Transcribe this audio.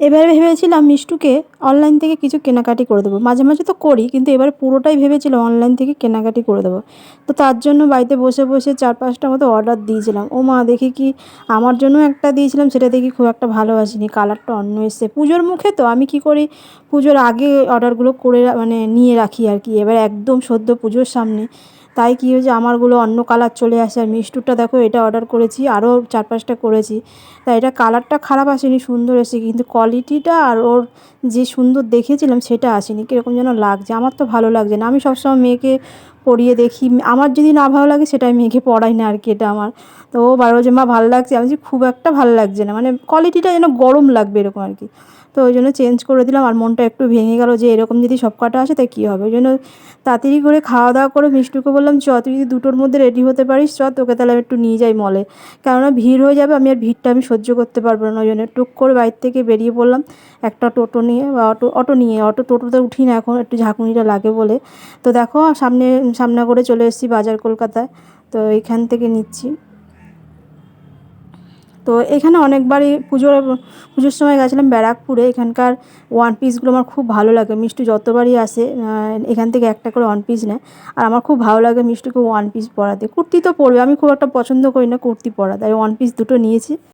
এবারে ভেবেছিলাম মিষ্টুকে অনলাইন থেকে কিছু কেনাকাটি করে দেবো। মাঝে মাঝে তো করি, কিন্তু এবার পুরোটাই ভেবেছিলাম অনলাইন থেকে কেনাকাটি করে দেবো। তো তার জন্য বাড়িতে বসে বসে চার পাঁচটা মতো অর্ডার দিয়েছিলাম। ও মা, দেখি কি আমার জন্য একটা দিয়েছিলাম, সেটা দেখি খুব একটা ভালো আসেনি কালারটা অন্য এসছে। পুজোর মুখে তো আমি কি করি, পুজোর আগে অর্ডারগুলো করে মানে নিয়ে রাখি আর কি। এবার একদম সদ্য পুজোর সামনে তাই কী হয়েছে? আমারগুলো অন্য কালার চলে আসে। আর মিষ্টুরটা দেখো, এটা অর্ডার করেছি, আরও চার পাঁচটা করেছি। তাই এটা কালারটা খারাপ আসেনি, সুন্দর এসেছে। কিন্তু কোয়ালিটিটা আর ওর যে সুন্দর দেখেছিলাম, সেটা আসেনি। কীরকম যেন লাগছে। আমার তো ভালো লাগছে না। আমি সবসময় মেয়েকে পরিয়ে দেখি। আমার যদি না ভালো লাগে সেটা আমি মেয়েকে পরাই না আর কি, এটা আমার। তো ও বারো যে মা ভালো লাগছে, আমি খুব একটা ভালো লাগছে না। মানে কোয়ালিটিটা যেন গরম লাগবে এরকম আর কি। তো ওই জন্য চেঞ্জ করে দিলাম আর মনটা একটু ভেঙে গেল যে এরকম যদি সব কটা আসে তাই কী হবে? ওই জন্য তাড়াতাড়ি করে খাওয়া দাওয়া করে মিষ্টুকে বললাম, চ, তুই যদি দুটোর মধ্যে রেডি হতে পারিস, চ, তোকে তাহলে আমি একটু নিয়ে যাই মলে কেননা ভিড় হয়ে যাবে, আমি আর ভিড়টা আমি সহ্য করতে পারব না। ওই জন্য টুক করে বাইর থেকে বেরিয়ে পড়লাম, একটা টোটো নিয়ে, বা অটো অটো নিয়ে, অটো, টোটোতে উঠি না এখন, একটু ঝাঁকুনিটা লাগে বলে। তো দেখো, সামনে সামনে করে চলে এসেছি বাজার কলকাতায়, তো এখান থেকে নিচ্ছি। তো এখানে অনেকবারই পুজোর পুজোর সময় গেছিলাম ব্যারাকপুরে, এখানকার ওয়ান পিসগুলো আমার খুব ভালো লাগে, মিষ্টি যতবারই আসে এখান থেকে একটা করে ওয়ান পিস নেয়, আর আমার খুব ভালো লাগে মিষ্টিকে ওয়ান পিস পরাতে। কুর্তি তো পরবে, আমি খুব একটা পছন্দ করি না কুর্তি পরা তাই ওয়ান পিস দুটো নিয়েছি।